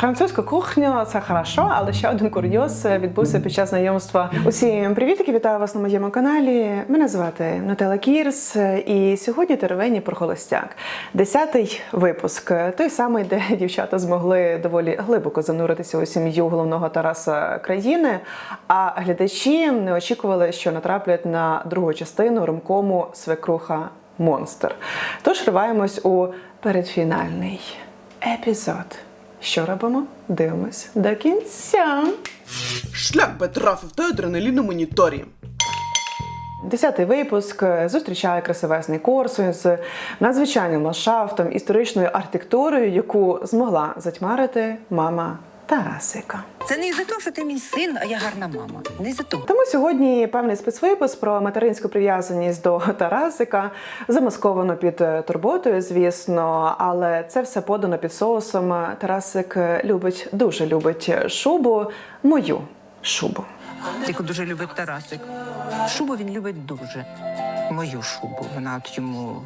Французька кухня це хорошо, але ще один курйоз відбувся під час знайомства. Усім привітики, вітаю вас на моєму каналі. Мене звати Нателла Кірс, і сьогодні теревені про холостяк. Десятий випуск, той самий, де дівчата змогли доволі глибоко зануритися у сім'ю головного Тараса країни. А глядачі не очікували, що натраплять на другу частину ромкому Свекруха Монстр. Тож риваємось у передфінальний епізод. Що робимо? Дивимось до кінця. Шлях Петрафів та адреналін на моніторі. Десятий випуск зустрічає красивесний Корсунь з надзвичайним ландшафтом, історичною архітектурою, яку змогла затьмарити мама Тарасика. Це не із-за того, що ти мій син, а я гарна мама. Не із-за то. Тому сьогодні певний спецвипуск про материнську прив'язаність до Тарасика замасковано під е, турботою, звісно, але це все подано під соусом. Тарасик любить, дуже любить шубу, мою шубу. Тільки дуже любить Тарасик. Шубу він любить дуже. Мою шубу. Вона от йому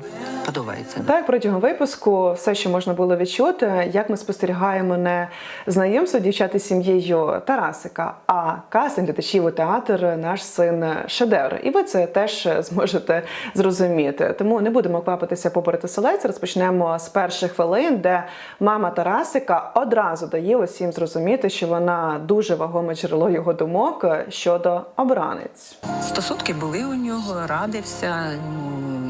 подобається. Так, протягом випуску все, що можна було відчути, як ми спостерігаємо не знайомство дівчат із сім'єю Тарасика, а кастинг глядачів у театр наш син шедевр. І ви це теж зможете зрозуміти. Тому не будемо квапитися попереду селець. Розпочнемо з перших хвилин, де мама Тарасика одразу дає усім зрозуміти, що вона дуже вагоме джерело його думок щодо обранець. Стосунки були у нього, радився.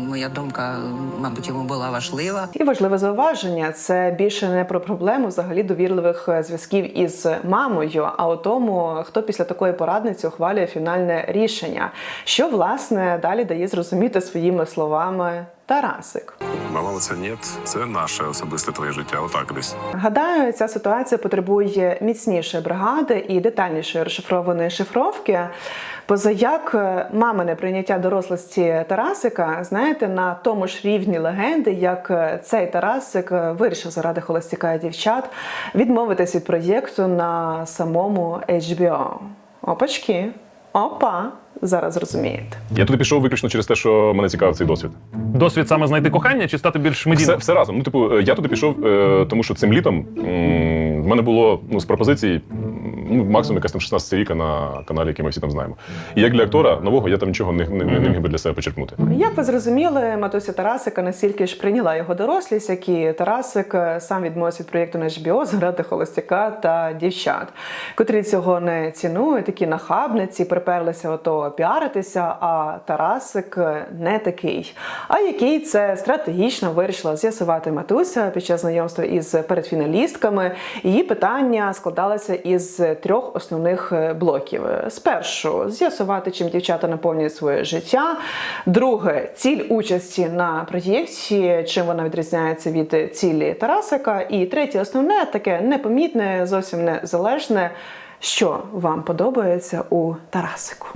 Моя думка, мабуть, йому була важлива. І важливе зауваження це більше не про проблему взагалі довірливих е, зв'язків із мамою, а у тому, хто після такої порадниці ухвалює фінальне рішення, що власне далі дає зрозуміти своїми словами Тарасик. Мало це ні, це наше особисте твоє життя. Отак десь. Гадаю, ця ситуація потребує міцнішої бригади і детальнішої розшифрованої шифровки. Позаяк е, мамине прийняття дорослості Тарасика, знаєте, на тому ж рівні легенди, як е, цей Тарасик е, вирішив заради холостяка і дівчат відмовитись від проєкту на самому HBO. Опачки, опа, зараз розумієте. Я туди пішов виключно через те, що мене цікавив цей досвід. Досвід саме знайти кохання чи стати більш Все, медійним? все разом. Ну, типу, е, я туди пішов, е, тому що цим літом м, в мене було ну, з пропозицій ну, максимум якась там 16 ріка на каналі, який ми всі там знаємо. І як для актора нового я там нічого не, не, не, міг би для себе почерпнути. Як ви зрозуміли, матуся Тарасика настільки ж прийняла його дорослість, як і Тарасик е, сам відмовився від проєкту на HBO зграти холостяка та дівчат, котрі цього не цінують, такі нахабниці, приперлися ото піаритися. А Тарасик е, не такий. А який це стратегічно вирішила з'ясувати матуся під час знайомства із передфіналістками. Її питання складалося із трьох основних е, блоків: спершу з'ясувати, чим дівчата наповнюють своє життя. Друге ціль участі на проєкті, чим вона відрізняється від цілі Тарасика. І третє, основне, таке непомітне, зовсім незалежне. Що вам подобається у Тарасику?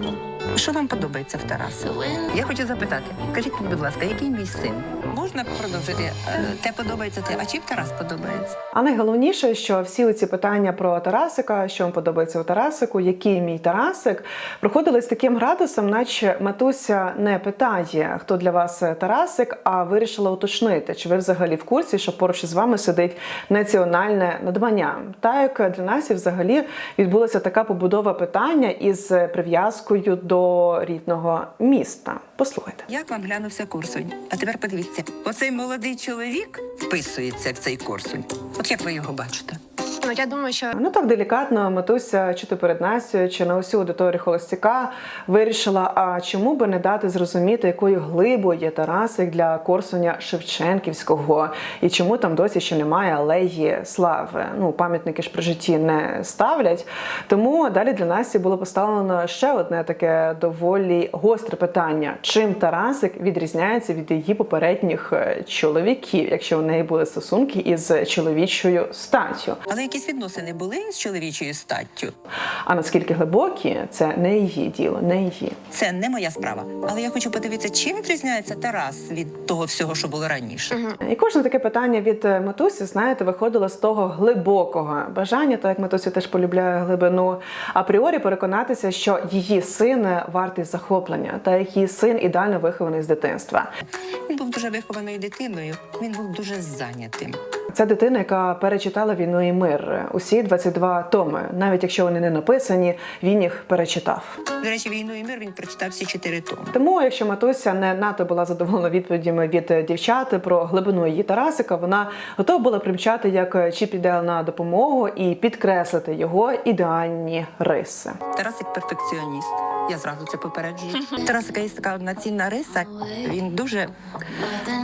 Що вам подобається в Тарасі? Я хочу запитати, скажіть мені, будь ласка, який мій син? Можна продовжити? Е, Те подобається те, а чим Тарас подобається? А найголовніше, що всі ці питання про Тарасика, що вам подобається у Тарасику, який мій Тарасик, проходили з таким градусом, наче матуся не питає, хто для вас Тарасик, а вирішила уточнити, чи ви взагалі в курсі, що поруч із вами сидить національне надбання. Та як для нас і взагалі відбулася така побудова питання із прив'язкою до рідного міста. Послухайте. Як вам глянувся курсунь? А тепер подивіться, оцей молодий чоловік вписується в цей курсунь. От як ви його бачите? Ну, я думаю, що Ну так делікатно матуся, чи то перед Настю, чи на усю аудиторію холостяка вирішила, а чому би не дати зрозуміти, якою глибою є Тарасик для Корсуня Шевченківського, і чому там досі ще немає алеї слави. Ну, пам'ятники ж при житті не ставлять. Тому далі для Насті було поставлено ще одне таке доволі гостре питання: чим Тарасик відрізняється від її попередніх е, чоловіків, якщо у неї були стосунки із чоловічою статтю. Але якісь відносини були з чоловічою статтю? А наскільки глибокі, це не її діло, не її. Це не моя справа. Але я хочу подивитися, чим відрізняється Тарас від того всього, що було раніше. І кожне таке питання від е, матусі, знаєте, виходило з того глибокого бажання, так як матуся теж полюбляє глибину, апріорі переконатися, що її син вартий захоплення, та як її син ідеально вихований з дитинства. Він був дуже вихованою дитиною. Він був дуже зайнятим. Це дитина, яка перечитала війну і мир. Добре усі 22 томи. Навіть якщо вони не написані, він їх перечитав. До речі, війну і мир він прочитав всі чотири томи. Тому, якщо матуся не надто була задоволена відповідями від дівчат про глибину її Тарасика, вона готова була примчати, як Чіп іде на допомогу і підкреслити його ідеальні риси. Тарасик перфекціоніст. Я зразу це попереджую. Тарасика є така одна цінна риса. Він дуже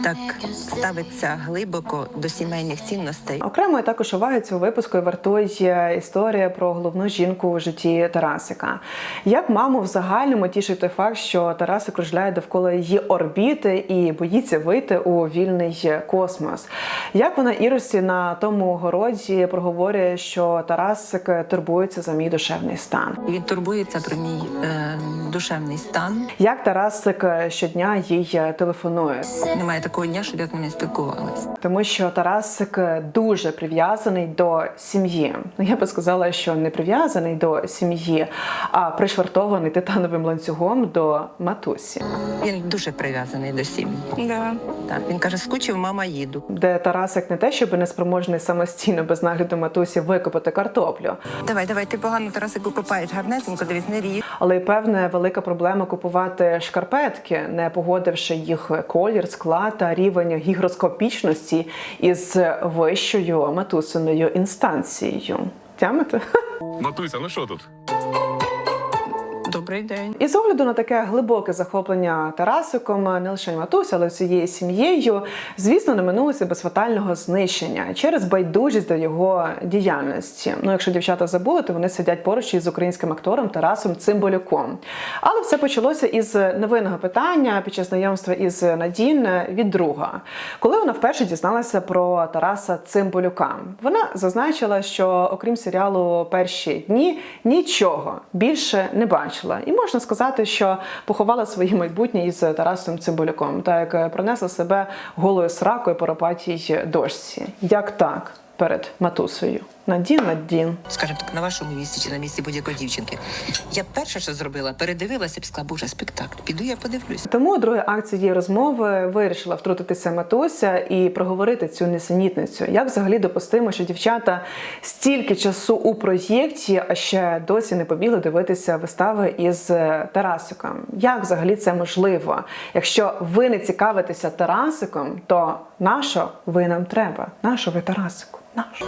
так ставиться глибоко до сімейних цінностей. Окремої також уваги цього випуску вартує історія про головну жінку у житті Тарасика. Як маму в загальному тішить той факт, що Тарасик кружляє довкола її орбіти і боїться вийти у вільний космос. Як вона Іросі на тому городі проговорює, що Тарасик турбується за мій душевний стан. Він турбується про мій е, душевний стан. Як Тарасик щодня їй телефонує, Немає такого дня, щоб я з ним не спілкувалася. тому що Тарасик дуже прив'язаний до сім'ї. Ну я би сказала, що не прив'язаний до сім'ї, а пришвартований титановим ланцюгом до матусі, Він дуже прив'язаний до сім'ї. Да. Так, він каже, скучив, мама їду. де Тарасик не те, щоб неспроможний самостійно без нагляду матусі викопати картоплю, Давай, давай, ти погано Тарасику копаєш гарнесенько, дивись, не ріж. але й певне велика проблема купувати шкарпетки, не погодивши їх колір, склад та рівень гігроскопічності із вищою матусиною інстанцією. Тямите? Матуся, ну що тут? Добрий день. І з огляду на таке глибоке захоплення Тарасиком, не лише матуся, але всією сім'єю, звісно, не минулося без фатального знищення через байдужість до його діяльності. Ну, якщо дівчата забули, то вони сидять поруч із українським актором Тарасом Цимбалюком. Але все почалося із невинного питання під час знайомства із Надін від друга, коли вона вперше дізналася про Тараса Цимбалюка. Вона зазначила, що окрім серіалу перші дні нічого більше не бачила. І можна сказати, що поховала своє майбутнє із Тарасом Цимбалюком, так як пронесла себе голою сракою по ропатій дошці. Як так перед матусею? Надін, Надін. Скажімо так, на вашому місці чи на місці будь-якої дівчинки. Я перше, що зробила, передивилася б сказала, боже, спектакль. Піду я подивлюся. Тому другий акт цієї розмови вирішила втрутитися матуся і проговорити цю несенітницю. Як взагалі допустимо, що дівчата стільки часу у проєкті, а ще досі не побігли дивитися вистави із е, Тарасиком? Як взагалі це можливо? Якщо ви не цікавитеся Тарасиком, то нащо ви нам треба? Нащо ви Тарасику? Нащо?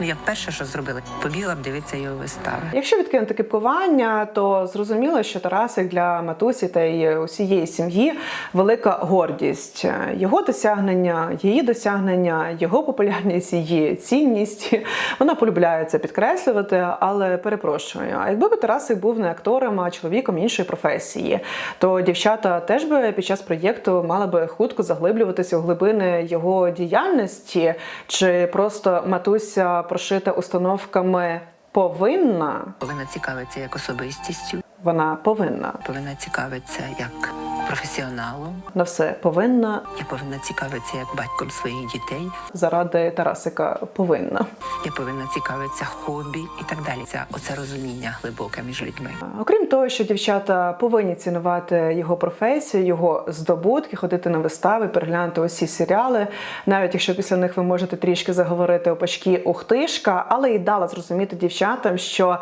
Ну я перше, що зробила, побігла б дивитися його вистави. Якщо відкинути кипкування, то зрозуміло, що Тарасик для матусі та й усієї сім'ї велика гордість. Його досягнення, її досягнення, його популярність, її цінність. Вона полюбляє це підкреслювати, але перепрошую. А якби би Тарасик був не актором, а чоловіком іншої професії, то дівчата теж би під час проєкту мали би хутко заглиблюватися у глибини його діяльності, чи просто матуся прошита установками повинна, Повинна цікавитися як особистістю, вона повинна. Повинна цікавитися як професіоналом. на все повинна Я повинна цікавитися як батьком своїх дітей. заради Тарасика повинна. Я повинна цікавитися хобі і так далі. Це оце розуміння глибоке між людьми. Окрім того, що дівчата повинні цінувати його професію, його здобутки, ходити на вистави, переглянути усі серіали, навіть якщо після них ви можете трішки заговорити опачки ухтишка, але і дала зрозуміти дівчатам, що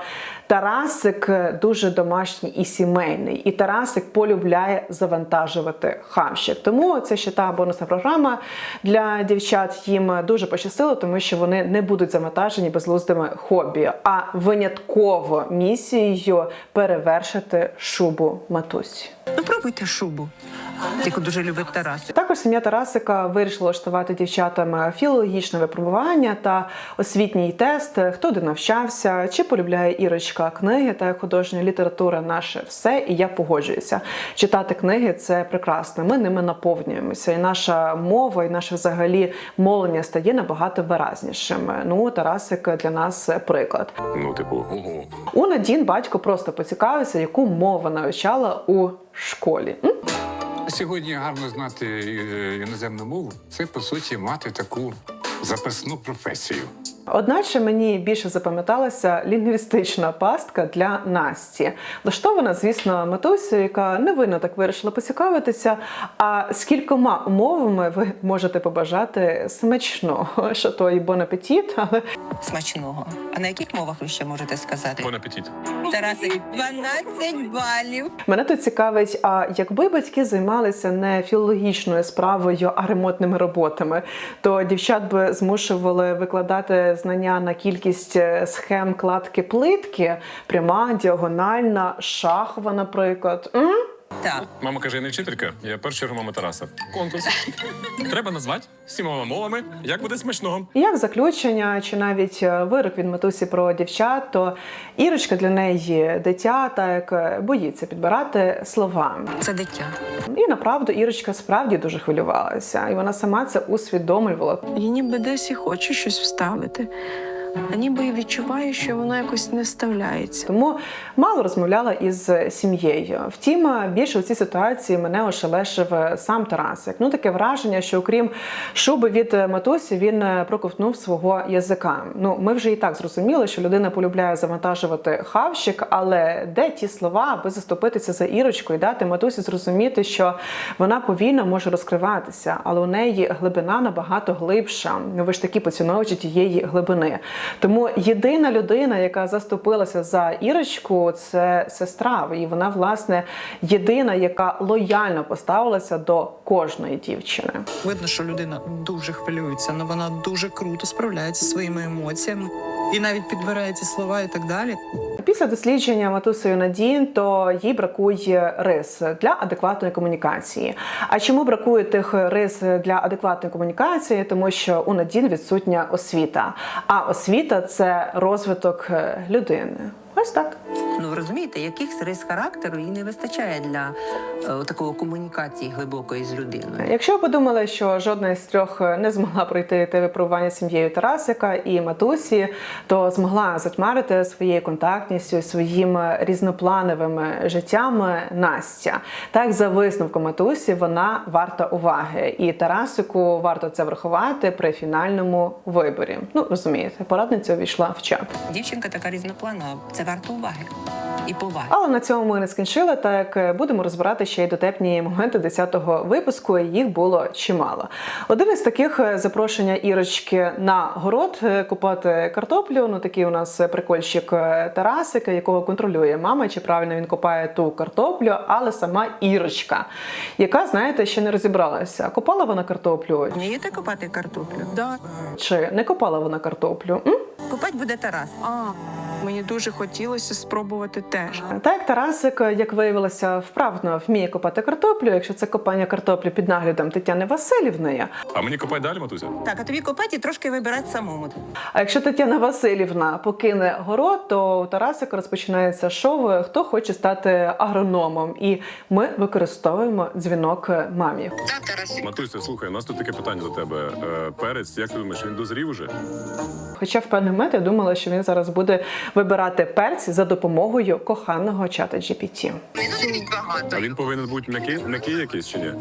Тарасик дуже домашній і сімейний, і Тарасик полюбляє завантажувати хамщик. Тому це ще та бонусна програма для дівчат. Їм дуже пощастило, тому що вони не будуть завантажені безлуздими хобі, а винятково місією перевершити шубу матусі. Ну пробуйте шубу, яку дуже любить Тарас. Також сім'я Тарасика вирішила влаштувати дівчатам філологічне випробування та освітній тест, хто де навчався, чи полюбляє Ірочка книги та художня література наше все. І я погоджуюся. Читати книги це прекрасно. Ми ними наповнюємося, і наша мова, і наше взагалі мовлення стає набагато виразнішим. Ну, Тарасик для нас приклад. Ну, типу, ого. У Надін батько просто поцікавився, яку мову вона вивчала у школі. Сьогодні гарно знати е, іноземну мову це по суті мати таку запасну професію. Одначе мені більше запам'яталася лінгвістична пастка для Насті. Влаштована, звісно, матусею, яка невинно так вирішила поцікавитися. А з кількома умовами ви можете побажати смачного, що то і бон апетіт, але Смачного. А на яких мовах ви ще можете сказати? Бон апетит. Тарасик, 12 балів. Мене тут цікавить, а якби батьки займалися не філологічною справою, а ремонтними роботами, то дівчат би змушували викладати знання на кількість е, схем кладки плитки, пряма, діагональна, шахова, наприклад. Так. Мама каже, я не вчителька, я перша черга мами Тараса. Конкурс. Треба назвати сімома мовами, як буде смачного. І Як заключення чи навіть е, вирок від матусі про дівчат, то Ірочка для неї дитя, так як е, боїться підбирати слова. Це дитя. І направду Ірочка справді дуже хвилювалася, і вона сама це усвідомлювала. Я ніби десь і хочу щось вставити, а ніби відчуваю, що воно якось не вставляється. Тому мало розмовляла із сім'єю. Втім, більше у цій ситуації мене ошелешив сам Тарасик. Ну таке враження, що окрім шуби від матусі, він проковтнув свого язика. Ну, ми вже і так зрозуміли, що людина полюбляє завантажувати хавщик, але де ті слова, аби заступитися за ірочку і дати матусі зрозуміти, що вона повільно може розкриватися, але у неї глибина набагато глибша. Ну ви ж такі поціновувачі тієї глибини. Тому єдина людина, яка заступилася за Ірочку, це сестра. І вона, власне, єдина, яка лояльно поставилася до кожної дівчини. Видно, що людина дуже хвилюється, але вона дуже круто справляється зі своїми емоціями і навіть підбирає ці слова і так далі. Після дослідження Матусою Надін, то їй бракує рис для адекватної комунікації. А чому бракує тих рис для адекватної комунікації? Тому що у Надін відсутня освіта. А освіта це розвиток е, людини. Ось так. Ну ви розумієте, яких рис характеру їй не вистачає для е, такої комунікації глибокої з людиною. Якщо ви подумали, що жодна із трьох не змогла пройти те випробування з сім'єю Тарасика і матусі, то змогла затьмарити своєю контактністю, своїм різноплановим життям Настя. Так, за висновком матусі, вона варта уваги, і Тарасику варто це врахувати при фінальному виборі. Ну розумієте, порадниця увійшла в чат. Дівчинка така різнопланова, це варто уваги і поваги. Але на цьому ми не скінчили. Так будемо розбирати ще й дотепні моменти 10-го випуску. і Їх було чимало. Один із таких е, запрошення Ірочки на город е, купати картоплю. Ну такий у нас прикольщик е, Тарасика, якого контролює мама, чи правильно він копає ту картоплю, але сама Ірочка, яка, знаєте, ще не розібралася. Копала вона картоплю Вмієте копати картоплю? Да. чи не копала вона картоплю? М? Копать буде Тарас. А, мені дуже хотілося спробувати теж. Так, як Тарасик, як виявилося, вправно вміє копати картоплю. Якщо це копання картоплі під наглядом Тетяни Васильівни. А мені копай далі, матуся? Так, а тобі копати і трошки вибирати самому. А якщо Тетяна Васильівна покине город, то у Тарасика розпочинається шоу Хто хоче стати агрономом, і ми використовуємо дзвінок мамі. Матуся, слухай, у нас тут таке питання до тебе. Е, перець, як ти думаєш, він дозрів уже? Хоча в певний момент я думала, що він зараз буде вибирати перці за допомогою коханого чата GPT. А він повинен бути м'який, м'який якийсь чи ні?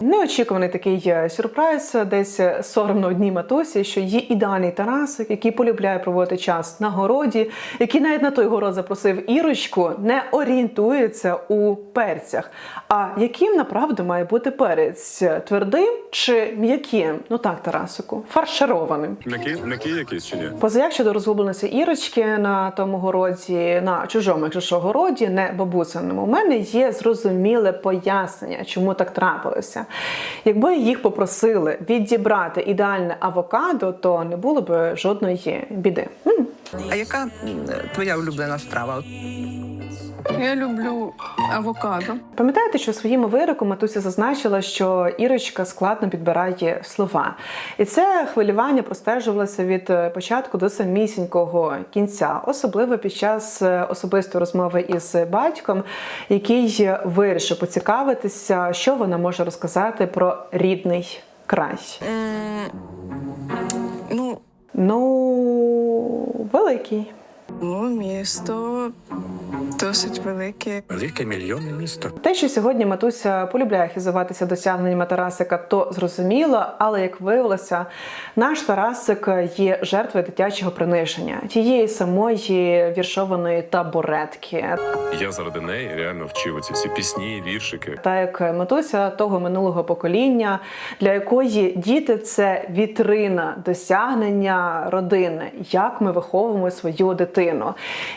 Неочікуваний такий е, сюрприз, десь е, соромно одній матусі, що є ідеальний Тарасик, який полюбляє проводити час на городі, який навіть на той город запросив Ірочку, не орієнтується у перцях. А яким направду має бути перець? Твердим чи м'яким? Ну так, Тарасику, фаршированим. М'який, м'який якийсь чи ні? Позаяк щодо розгубленості Ірочки на тому городі, на чужому, якщо що, городі, не бабусиному, у мене є зрозуміле пояснення, чому так трапилося. Якби їх попросили відібрати ідеальне авокадо, то не було б жодної біди. А яка твоя улюблена страва? Я люблю авокадо. Пам'ятаєте, що своїм вироком матуся зазначила, що Ірочка складно підбирає слова, і це хвилювання простежувалося від е, початку до самісінького кінця, особливо під час е, особистої розмови із батьком, який вирішив поцікавитися, що вона може розказати про рідний край. Ну, Ну, великий. Ну, місто досить велике. Велике мільйонне місто. Те, що сьогодні матуся полюбляє хизуватися досягненнями Тарасика, то зрозуміло, але як виявилося, наш Тарасик є жертвою дитячого приниження, тієї самої віршованої табуретки. Я заради неї реально вчив ці всі пісні, віршики. Та як матуся того минулого покоління, для якої діти це вітрина досягнення родини, як ми виховуємо свою дитину,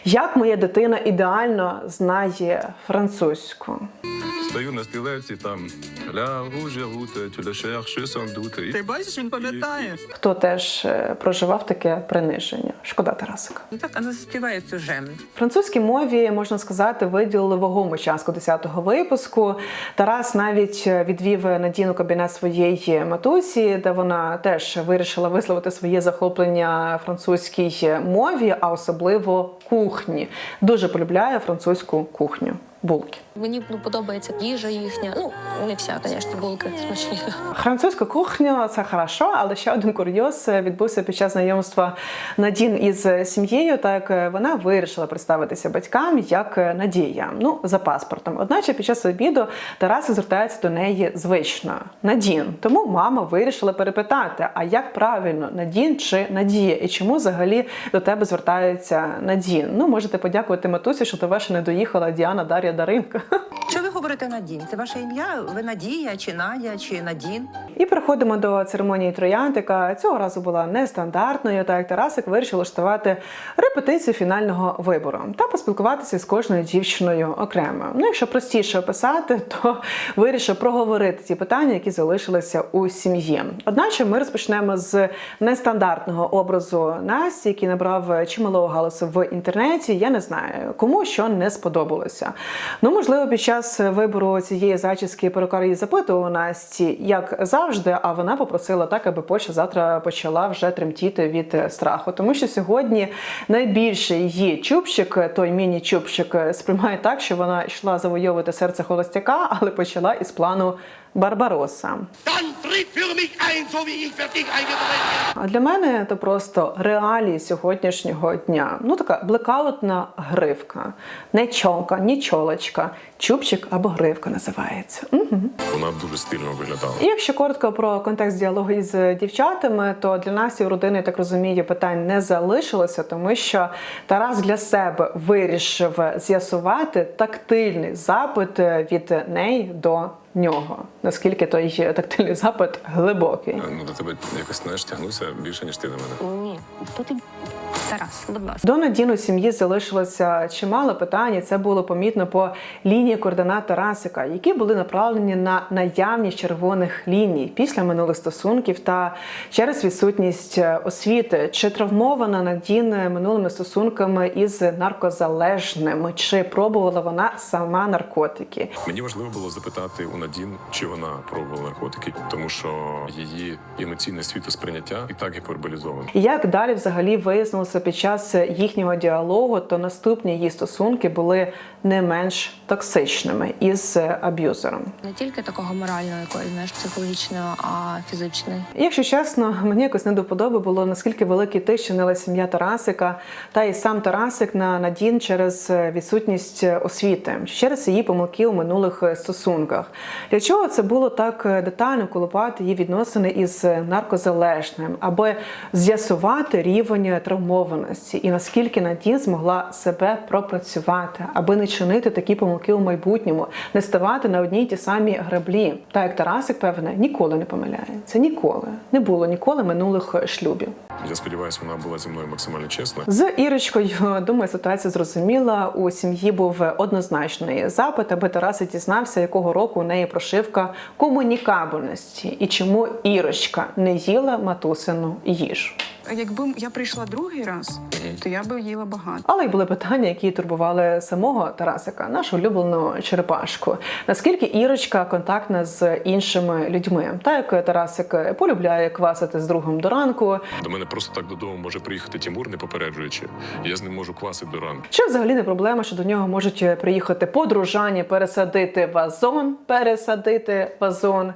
як моя дитина ідеально знає французьку. Стою на стілеці там ля сандуте. Ти бачиш, він пам'ятає. Хто теж е, проживав таке приниження? Шкода Тарасика. Ну так, а не заспіває цю жем. Французькій мові можна сказати виділили вагому частку 10-го випуску. Тарас навіть відвів Надіну кабінет своєї матусі, де вона теж вирішила висловити своє захоплення французькій мові, а особливо кухні. Дуже полюбляє французьку кухню. Булки. Мені ну, подобається їжа їхня. Ну, не вся, звісно, булки смачні. Французька кухня це хорошо, але ще один курйоз відбувся під час знайомства Надін із сім'єю. Так вона вирішила представитися батькам як Надія. Ну за паспортом. Одначе під час обіду Тарас звертається до неї звично Надін. Тому мама вирішила перепитати: а як правильно Надін чи Надія? І чому взагалі до тебе звертаються Надін? Ну можете подякувати матусі, що до вас не доїхала Діана Дар'я Даринка. Що ви говорите Надін? Це ваше ім'я? Ви Надія, чи Надя, чи Надін? І переходимо до церемонії троянд, яка цього разу була нестандартною. Так як Тарасик вирішив влаштувати репетицію фінального вибору та поспілкуватися з кожною дівчиною окремо. Ну, якщо простіше описати, то вирішив проговорити ті питання, які залишилися у сім'ї. Одначе ми розпочнемо з нестандартного образу Насті, який набрав чималого галасу в інтернеті. Я не знаю, кому що не сподобалося. Ну, можливо, під час вибору цієї зачіски перукар її запитував Насті, як завжди, а вона попросила так, аби Польща завтра почала вже тремтіти від страху. Тому що сьогодні найбільше її чубчик, той міні-чубчик, сприймає так, що вона йшла завойовувати серце холостяка, але почала із плану Барбароса. А для мене це просто реалії сьогоднішнього дня. Ну така блекаутна гривка, не чолка, ні чолочка, чубчик або гривка називається. Угу. Вона дуже стильно виглядала. І якщо коротко про контекст діалогу із дівчатами, то для нас і в родини, я так розумію, питань не залишилося, тому що Тарас для себе вирішив з'ясувати тактильний запит від неї до нього. Наскільки той тактильний запит глибокий. Ну до тебе якось знаєш тягнуся більше, ніж ти до мене. Ні, то ти Тарас, будь ласка. До Надіну сім'ї залишилося чимало питань. і Це було помітно по лінії координат Тарасика, які були направлені на наявність червоних ліній після минулих стосунків та через відсутність освіти. Чи травмована Надін минулими стосунками із наркозалежним? Чи пробувала вона сама наркотики? Мені важливо було запитати у Надін, чи вона пробувала наркотики, тому що її емоційне світосприйняття і так гіперболізоване. І як далі взагалі вияснилося під час їхнього діалогу, то наступні її стосунки були не менш токсичними із аб'юзером. Не тільки такого морального, якогось, знаєш, психологічного, а фізичного. Якщо чесно, мені якось не до подоби було наскільки великий тиск чинила сім'я Тарасика та і сам Тарасик на Надін через відсутність освіти, через її помилки у минулих стосунках. Для чого це було так детально колупати її відносини із наркозалежним, аби з'ясувати рівень травмованості і наскільки Надін змогла себе пропрацювати, аби не чинити такі помилки у майбутньому, не ставати на одній ті самі граблі. Так як Тарасик, певне, ніколи не помиляється. Ніколи не було ніколи минулих шлюбів. Я сподіваюся, вона була зі мною максимально чесна. З Ірочкою, думаю, ситуація зрозуміла. У сім'ї був однозначний запит, аби Тарасик дізнався, якого року у неї прошивка комунікабельності і чому Ірочка не їла матусину їжу. Якби я прийшла другий раз, то я би їла багато. Але й були питання, які турбували самого Тарасика, нашу улюблену черепашку. Наскільки Ірочка контактна з іншими людьми? Так як Тарасик полюбляє квасити з другом до ранку, До мене просто так додому може приїхати Тімур, не попереджуючи. Я з ним можу квасити до ранку. Чи взагалі не проблема, що до нього можуть приїхати подружані, пересадити вазон, пересадити вазон.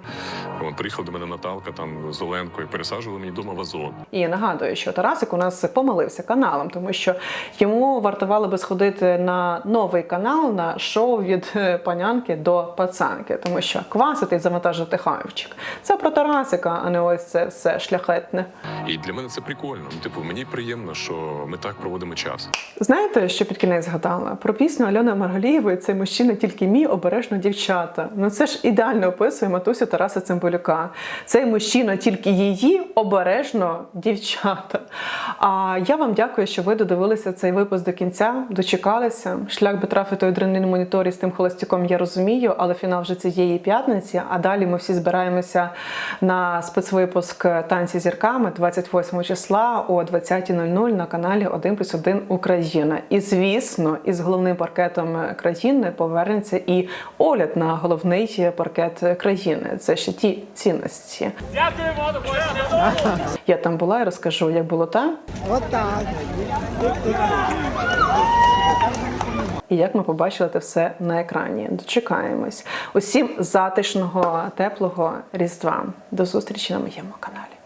От, приїхала до мене Наталка там з Оленкою, пересаджували мені вдома вазон. І нагадую, що Тарасик у нас помилився каналом, тому що йому вартувало би сходити на новий канал на шоу від е, панянки до пацанки, тому що квасити завантажити хавчик. Це про Тарасика, а не ось це все шляхетне. І для мене це прикольно. Ну, типу, мені приємно, що ми так проводимо час. Знаєте, що під кінець згадала? Про пісню Альони Маргалієвої цей мужчина тільки мій обережно дівчата. Ну це ж ідеально описує матусю Тараса Цимбалюка. Цей мужчина тільки її обережно дівчата. А я вам дякую, що ви додивилися цей випуск до кінця, дочекалися. Шлях би трафити у адреналін моніторі з тим холостяком я розумію, але фінал вже цієї п'ятниці. А далі ми всі збираємося на спецвипуск танці зірками 28 числа о 20.00 на каналі 1 плюс 1 Україна. І звісно, із головним паркетом країни повернеться і огляд на головний паркет країни. Це ще ті цінності. Дякуємо. Я там була і розкажу, як було там. І як ми побачили це все на екрані. Дочекаємось. Усім затишного, теплого різдва. До зустрічі на моєму каналі.